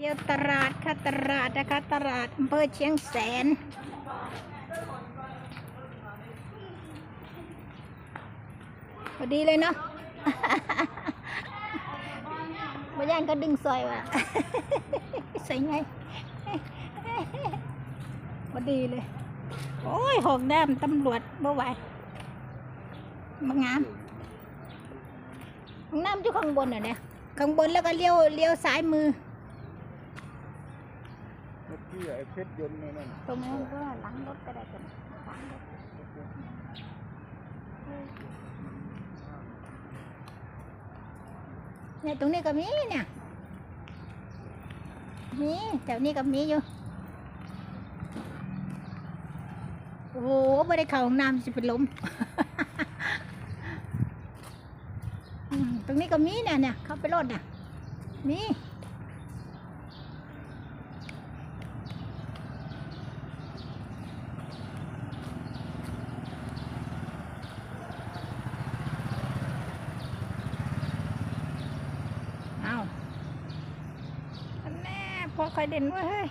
เที่ยวตลาดค่ะตลาดนะคะตลาดอำเภอเชียงแสน พอดีเลยเนาะมาย่านก็ดึงซอยว่ะใส่ไง พอดีเลย โอ้ยหอกแดมตำรวจบ่ไหวมางามห้องน้ำอยู่ข้างบนอะเนี่ย ข้างบนแล้วก็เลี้ยวเลี้ยวซ้ายมือ เมื่ไอ้เพชรยนต์นั่นตรงนั้นก็หลังรถก็ได้กันหลังรถเนี่ยตรงนี้ก็มีเนี่ยมีแถวนี้ก็มีอยู่โอ้โหไม่ได้เข้าห้องน้ำจะเป็นลมอืมตรงนี้ก็มีเนี่ยเนี่ย เข้าไปรถน่ะมี เอาอันแน่พอคอย เด่นเว่าเฮ้ย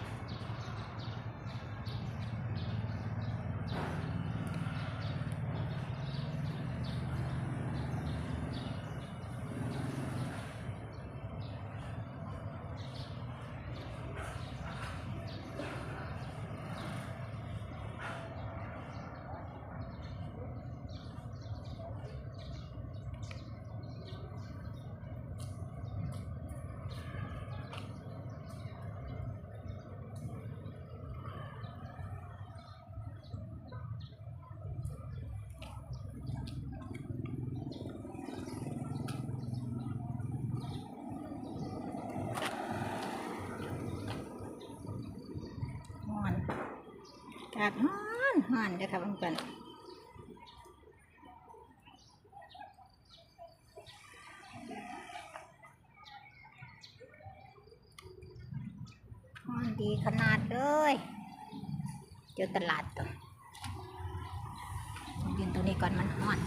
กาศห่อนห่อนเด้อค่ะเพื่อนๆห่อนดีขนาดเลยเจอตลาดตัวยืนตรงนี้ก่อนมันห่อน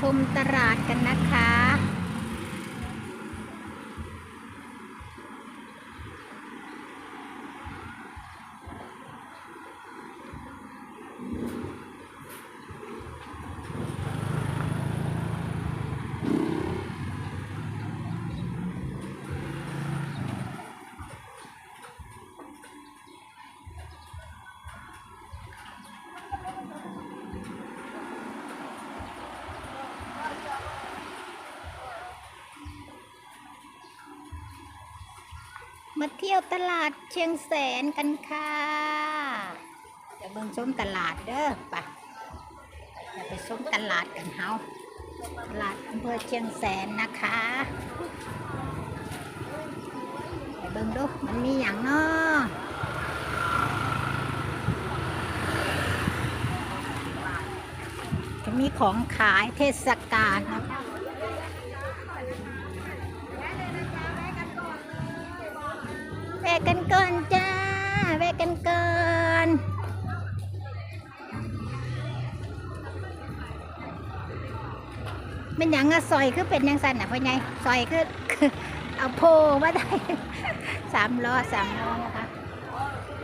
ชมตลาดกันนะคะ มาเที่ยวตลาดเชียงแสนกันค่ะเดี๋ยวเบิ่งชมตลาดเด้อไปเดี๋ยวไปชมตลาดกันเฮาตลาดอำเภอเชียงแสนนะคะไปเบิ่งดูมันมีอย่างเนาะจะมีของขายเทศกาลนะ หยังอะซอยคือเป็นยังสันอะพ่อใหญ่ซอยคือเอาโพมาได้สามล้อสามล้อนะคะ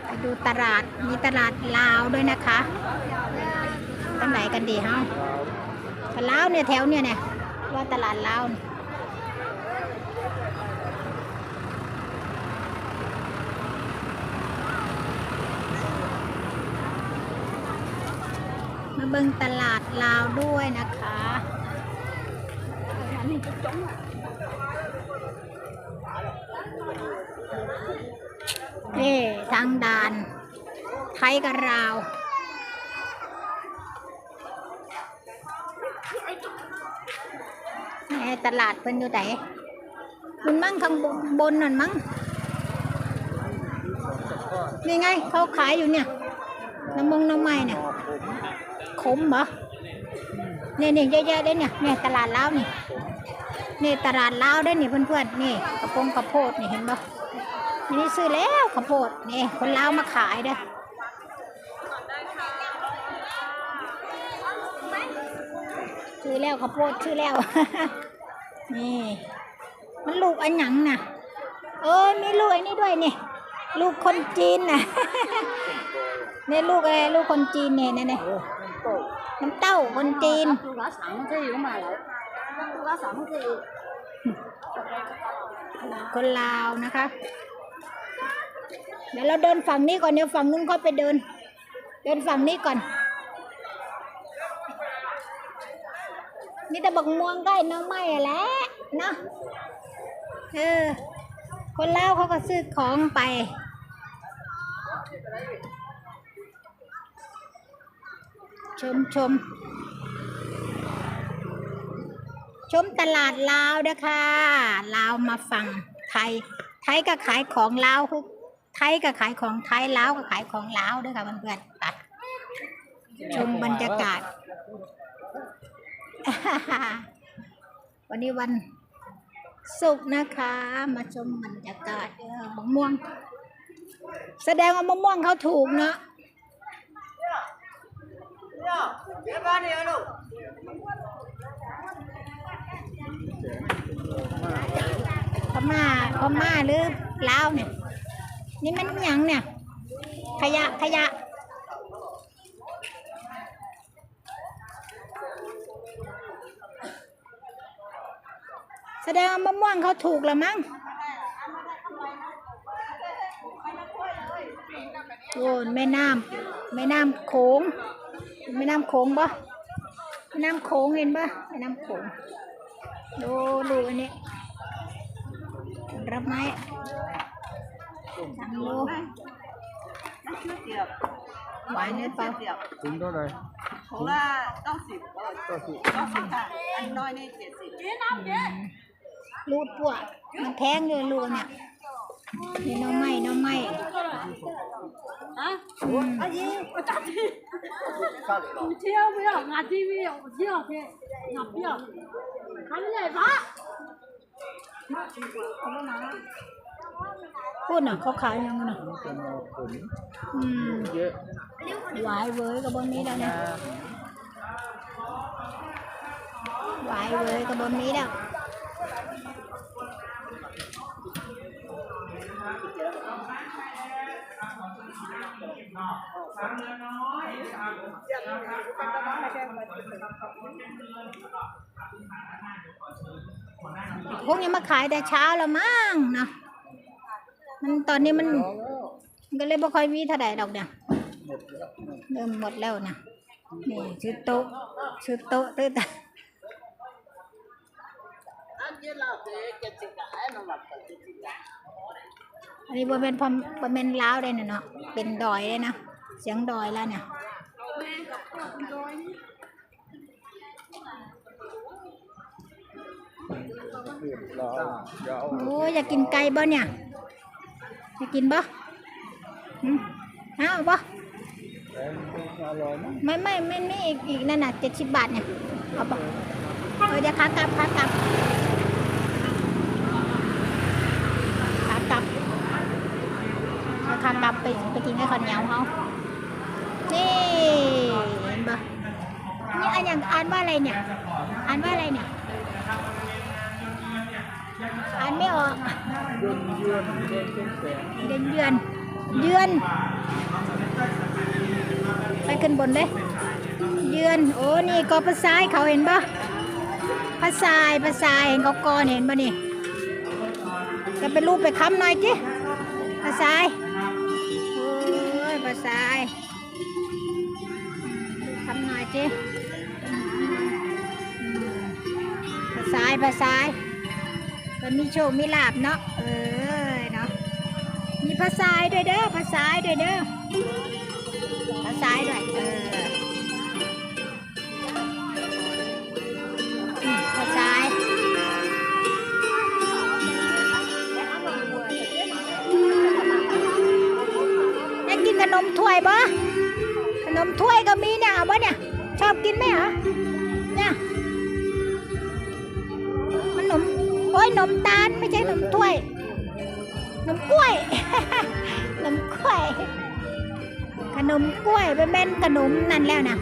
ไปดูตลาดมีตลาดลาวด้วยนะคะตรงไหนกันดีฮาตลาดลาวเนี่ยแถวเนี่ยเนี่ยว่าตลาดลาวมาเบิ่งตลาดลาวด้วยนะคะ นี่ทางด่าน ไทยกับลาวแหม่ตลาดเพิ่นอยู่ไหนมันมั่งข้างบนบนนั่นมั้งนี่ไงเขาขายอยู่เนี่ย น้ำมงน้ำไม้เนี่ยขมเหรอเนี่ยเนี่ยเยอะๆเลยเนี่ยเนี่ยตลาดแล้วนี่ นี่ตลาดลาวได้นี่เพื่อนๆนี่กระโปรงกระโพดนี่เห็นปะนี่ซื้อแล้วกระโพดนี่คนลาวมาขายเด้อซื้อแล้วกระโพดซื้อแล้ว นี่ มันลูกอันหยังน่ะ เออมีลูกอ้นี่ด้วยนี่ ลูกคนจีนน่ะนี่ลูกอะไรลูกคนจีนเนี่ยเนี่ยเนี่ยเออน้ำเต้าน้ำเต้าคนจีน ว่าสามคือคนลาวนะคะ เดี๋ยวเราเดินฝั่งนี้ก่อนเดี๋ยวฝั่งนู้นก็ไปเดิน เดินฝั่งนี้ก่อนมีแต่บักม่วงได้น้องไม่แหละเนาะเออคนเล่าเขาก็ซื้อของไป ชมชม ชมตลาดลาวเด้อค่ะลาวมาฟังไทย ไทยก็ขายของลาวไทยก็ขายของไทยลาวก็ขายของลาวเด้อค่ะเพื่อนๆไปชมบรรยากาศ วันนี้วันศุกร์นะคะ มาชมบรรยากาศเออมะม่วง แสดงว่ามะม่วงเขาถูกเนาะเดี๋ยวมาเดี๋ยวลูก พม่าพม่าหรือลาวเนี่ย นี่มันหยังเนี่ย ขยะขยะแสดงว่ามะม่วงเขาถูกละมั้งโอ้แม่น้ำแม่น้ำโขงแม่น้ำโขงปะแม่น้ำโขงเห็นปะแม่น้ำโขงดูดูอันนี้ รับไหมสั่งดูหวานเนื้อเปล่าถึงเท่าไหร่ผมว่าต้องสิบต้องสิบต้องสิบค่ะอันน้อยนี่เจ็ดสิบรูดพวกมันแพงเลยรูดเนี่ยนี่น้องไม่น้องไม่ฮะอืมไอ้จีอาจารย์ผมเที่ยวไม่ออกงานที่ไม่ออกเที่ยวเที่ยวหนับเที่อวทำไม่ได้ปะ พูดน่ะเขาขายยังน่ะเป็นเอาผลอืมเยอะหวายเว้ยกับบนนี้แล้วเนี่ยหวายเว้ยกับบนนี้แล้ว พวกนี้มาขายแต่เช้าแล้วมั้งนะมันตอนนี้มันก็เลยไม่ค่อยมีเท่าไหร่ดอกเนี่ยเริ่มหมดแล้วนะนี่ชุดโต๊ะชุดโต๊ะด้วยแต่อันนี้บนเป็นพอมบนเป็นล้าวได้เนาะเป็นดอยได้นะเสียงดอยแล้วเนี่ย โอ้ยอยากกินไก่บ่เนี่ยอยากกินบ่หืมเอาบ่ไม่ไม่ไม่ไม่อีกอีกนั่นน่ะ70บบาทเนี่ยเอาบ่เออเดี๋ยวขากลับขากลับขากลับขากลับไปไปกินกับข้าวเหนียวเฮานี่เห็นบ่นี่อันอย่างอ่านว่าอะไรเนี่ยอ่านว่าอะไรเนี่ย อ่าน ไม่ออกเยือนเยือนเยือนเป็นแสนเดือนเดือนเดือนไปขึ้นบนเลยเดือนโอ้นี่กอภาษายเขาเห็นปะภาษายภาษายเห็นเขากอนเห็นปะนี่จะไปรูปไปค้ำหน่อยจิภาษายโอ้ยภาษายค้ำหน่อยจิภาษายภาษาย ก็มีโชคมีลาบเนาะเออเนาะมีภาษาด้วยเด้อภาษาด้วยเด้อภาษาด้วยเออภาษายได้กินขนมถ้วยปะขนมถ้วยก็มีเนี่ยเอาปะเนี่ยชอบกินไหมเหรอ นมตาลไม่ใช่นมถ้วยนมกล้วยนมกล้วย ขนมกล้วยเป็นแม่นขนมนั่นแล้วนะ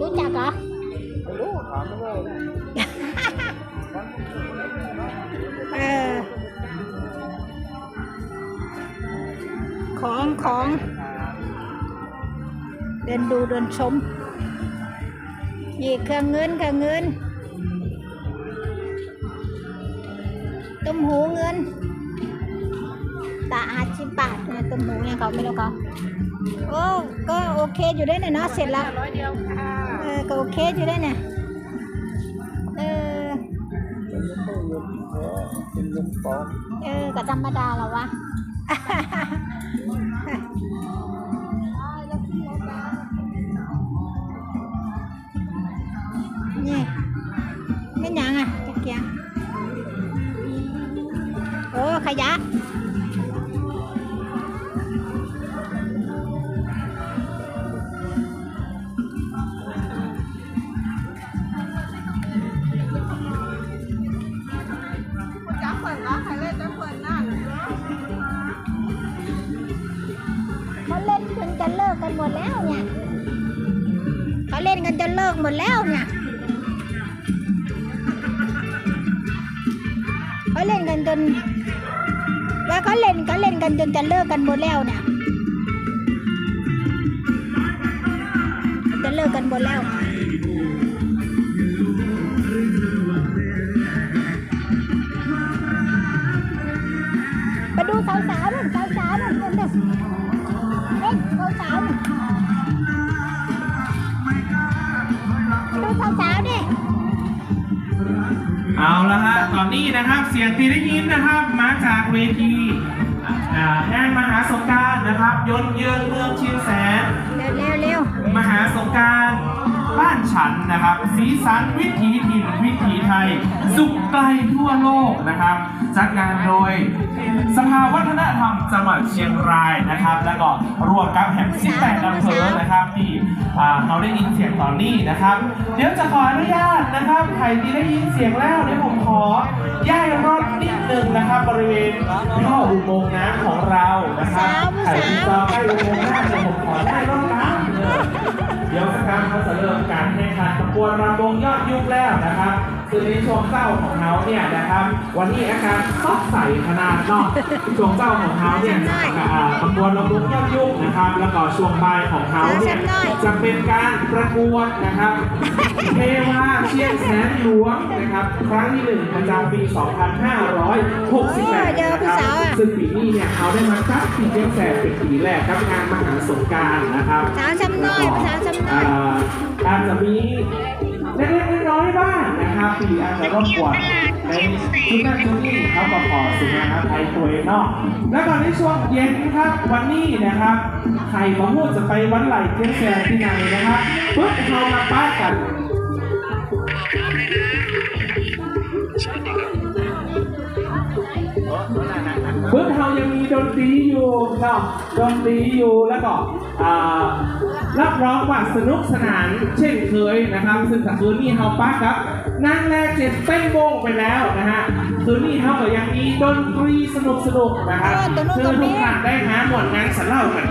รู้จักเหรอไม่รู้ถามไม่ได้นะเออของของ ดินดูเดินชมนี่เครื่องเงินเครื่องเงิน ต้มหูเงินตาอาชิบาทนะต้มหูเนี่ยเขาไม่รู้เขาโอ้ก็โอเคอยู่ได้เนี่ยเนาะเสร็จแล้วร้อยเดียวค่ะเออก็โอเคอยู่ได้เนี่ยเออเป็นเงินเงินเอนเงินปลอมเออก็ธรรมดาแล้ววะ ยะจ้าเปิดร้านใครเล่นจ้าเปิดหน้าหรือเขาเล่นกันจะเลิกกันหมดแล้วเนี่ยเขาเล่นกันจะเลิกหมดแล้วเนี่ยเขาเล่นกันจน กันจนจะเลิกกันหมดแล้วเนี่ยจะเลิกกันหมดแล้วไปดูสาวๆนู่นสาวๆนู่นนู่นเฮ้ยสาวๆนู่นไปดูสาวๆดิเอาละฮะตอนนี้นะครับ เสียงที่ได้ยินนะครับ มาจากเวที อ่างานมหาสงกรารนะครับยนต์เยือนเมืองเชียงแสน เร็วเร็วเร็ว มหาสงกราร บ้านฉันนะครับ สีสันวิถีถิ่นวิถีไทย สุขไกลทั่วโลกนะครับ จัดงานโดยสภาวัฒนธรรมจังหวัดเชียงรายนะครับ แล้วก็รวมกับแห่ง18อำเภอนะครับที่อ่าเราได้ยินเสียงตอนนี้นะครับ เดี๋ยวจะขออนุญาตนะครับใครที่ได้ยินเสียงแล้วเดี๋ยวผมขอย้ายรถนิดนึงนะครับบริเวณท่ออุโมงค์น้ำของเรานะครับใครที่จองใกล้อุโมงค์น้ำเดี๋ยวผมขอย้ายรถน้ำเลย เดี๋ยวสักครั้งเขาจะเริ่มการแข่งขันประกวดรำวงยอดยุคแล้วนะครับ ซึ่งในช่วงเจ้าของเขาเนี่ยนะครับ วันนี้อาการซอกใสขนาดเนอกช่วงเจ้าของเขาเนี่ยจะอ่าประกวดรำวงยอดยุคนะครับ แล้วก็ช่วงบ่ายของเขาเนี่ยจะเป็นการประกวดนะครับเทวาเชียงแสนหลวงนะครับ ครั้งที่หนึ่งประจำปี 2568นะครับซึ่งปีนี้เนี่ยเขาได้มาจัดปีเชียงแสนเป็นปีแรกครับงานมหาสงกรารนะครับสาวชำน้อยสาวชำน้อยอ่าอาจจะมี เล็กๆน้อยๆบ้างนะครับปีอาจจะรบกวนในชุดนั้นชุดนี้เขาก็ขอสุนทรไทยตัวเองเนาะแล้วก็ในช่วงเย็นนะครับวันนี้นะครับใครมาพูดจะไปวันไหลเทียนแสนที่ไหนนะครับปุ๊บเรามาป้ากันปึ๊บเรายังมีดนตรีอยู่เนาะดนตรีอยู่แล้วก็อ่า รับรองว่าสนุกสนานเช่นเคยนะครับ ซึ่งคืนนี้เราปักครับนางแรกเจ็ดเต้นโมงไปแล้วนะฮะคืนนี้เราก็ยังมีดนตรีสนุกสนุกๆนะครับเออตัวนู้นคือตัวนี้ทุกท่านได้หาหมวดงานสันเล่ากัน